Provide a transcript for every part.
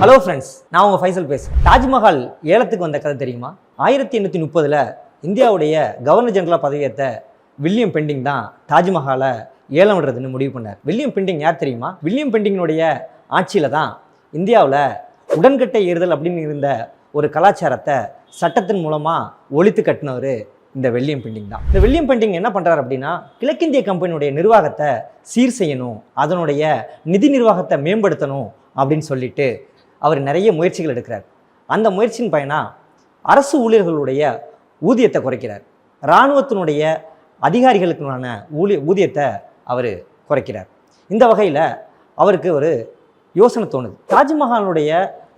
Hello friends நான் உங்கள் ஃபைசல் பேசுகிறேன் தாஜ்மஹால் ஏலத்துக்கு வந்த கதை தெரியுமா? ஆயிரத்தி எண்ணூற்றி முப்பதில் இந்தியாவுடைய கவர்னர் ஜெனரலாக பதவியேற்ற வில்லியம் பெண்டிங் தான் தாஜ்மஹாலை ஏலம் விடுறதுன்னு முடிவு பண்ணார். வில்லியம் பெண்டிங் யார் தெரியுமா? வில்லியம் பெண்டிங்கினுடைய ஆட்சியில் தான் இந்தியாவில் உடன்கட்டை ஏறுதல் அப்படின்னு இருந்த ஒரு கலாச்சாரத்தை சட்டத்தின் மூலமாக ஒழித்து கட்டினவர் இந்த வெள்ளியம் பெண்டிங் தான். இந்த வெள்ளியம் பெண்டிங் என்ன பண்ணுறாரு அப்படின்னா கிழக்கிந்திய கம்பெனியுடைய நிர்வாகத்தை சீர் செய்யணும் அதனுடைய நிதி நிர்வாகத்தை மேம்படுத்தணும் அப்படின்னு சொல்லிட்டு அவர் நிறைய முயற்சிகள் எடுக்கிறார். அந்த முயற்சியின் பயனாக அரசு ஊழியர்களுடைய ஊதியத்தை குறைக்கிறார். இராணுவத்தினுடைய அதிகாரிகளுக்கான ஊழிய ஊதியத்தை அவர் குறைக்கிறார். இந்த வகையில் அவருக்கு ஒரு யோசனை தோணுது. தாஜ்மஹாலுடைய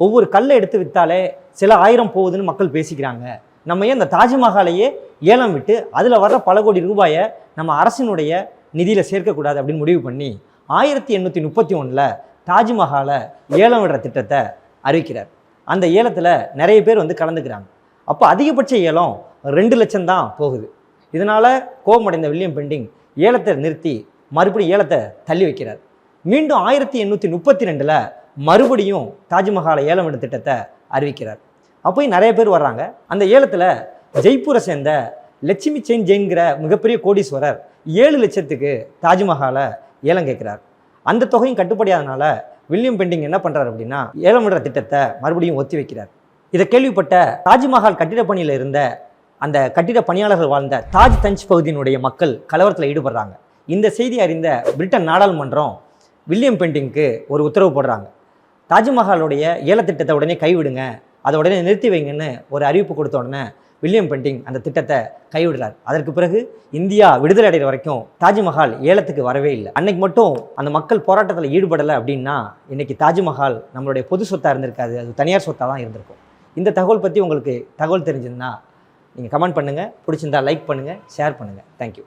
ஒவ்வொரு கல்லை எடுத்து விற்றாலே சில ஆயிரம் போகுதுன்னு மக்கள் பேசிக்கிறாங்க. நம்ம ஏன் இந்த தாஜ்மஹாலையே ஏலம் விட்டு அதில் வர்ற பல கோடி ரூபாயை நம்ம அரசினுடைய நிதியில் சேர்க்கக்கூடாது அப்படின்னு முடிவு பண்ணி ஆயிரத்தி எண்ணூற்றி முப்பத்தி ஒன்றில் தாஜ்மஹாலை ஏலம் விடுற திட்டத்தை அறிவிக்கிறார். அந்த ஏலத்தில் நிறைய பேர் வந்து கலந்துக்கிறாங்க. அப்போ அதிகபட்ச ஏலம் ரெண்டு லட்சம் தான் போகுது. இதனால் கோபமடைந்த வில்லியம் பெண்டிங் ஏலத்தை நிறுத்தி மறுபடியும் ஏலத்தை தள்ளி வைக்கிறார். மீண்டும் ஆயிரத்தி எண்ணூற்றி முப்பத்தி ரெண்டில் மறுபடியும் தாஜ்மஹாலை ஏலம் விடும் திட்டத்தை அறிவிக்கிறார். அப்போயும் நிறைய பேர் வர்றாங்க. அந்த ஏலத்தில் ஜெய்ப்பூரை சேர்ந்த லட்சுமி செயின் ஜெயின்கிற மிகப்பெரிய கோடீஸ்வரர் ஏழு லட்சத்துக்கு தாஜ்மஹாலை ஏலம் கேட்குறார். அந்த தொகையும் கட்டுப்படியாதனால வில்லியம் பெண்டிங் என்ன பண்ணுறாரு அப்படின்னா ஏலமிடுற திட்டத்தை மறுபடியும் ஒத்தி வைக்கிறார். இதை கேள்விப்பட்ட தாஜ்மஹால் கட்டிடப் பணியில் இருந்த அந்த கட்டிட பணியாளர்கள் வாழ்ந்த தாஜ் தஞ்ச் பகுதியினுடைய மக்கள் கலவரத்தில் ஈடுபடுறாங்க. இந்த செய்தி அறிந்த பிரிட்டன் நாடாளுமன்றம் வில்லியம் பெண்டிங்க்கு ஒரு உத்தரவு போடுறாங்க. தாஜ்மஹாலுடைய ஏலத்திட்டத்தை உடனே கைவிடுங்க அதை உடனே நிறுத்தி வைங்கன்னு ஒரு அறிவிப்பு கொடுத்த உடனே வில்லியம் பெண்டிங் அந்த திட்டத்தை கைவிடுறார். அதற்கு பிறகு இந்தியா விடுதலை அடைகிற வரைக்கும் தாஜ்மஹால் ஏலத்துக்கு வரவே இல்லை. அன்னைக்கு மட்டும் அந்த மக்கள் போராட்டத்தில் ஈடுபடலை அப்படின்னா இன்னைக்கு தாஜ்மஹால் நம்மளுடைய பொது சொத்தாக இருந்திருக்காது. அது தனியார் சொத்தாக தான் இருந்திருக்கும். இந்த தகவல் பற்றி உங்களுக்கு தகவல் தெரிஞ்சதுன்னா நீங்கள் கமெண்ட் பண்ணுங்கள் பிடிச்சிருந்தா லைக் பண்ணுங்கள் ஷேர் பண்ணுங்கள் தேங்க்யூ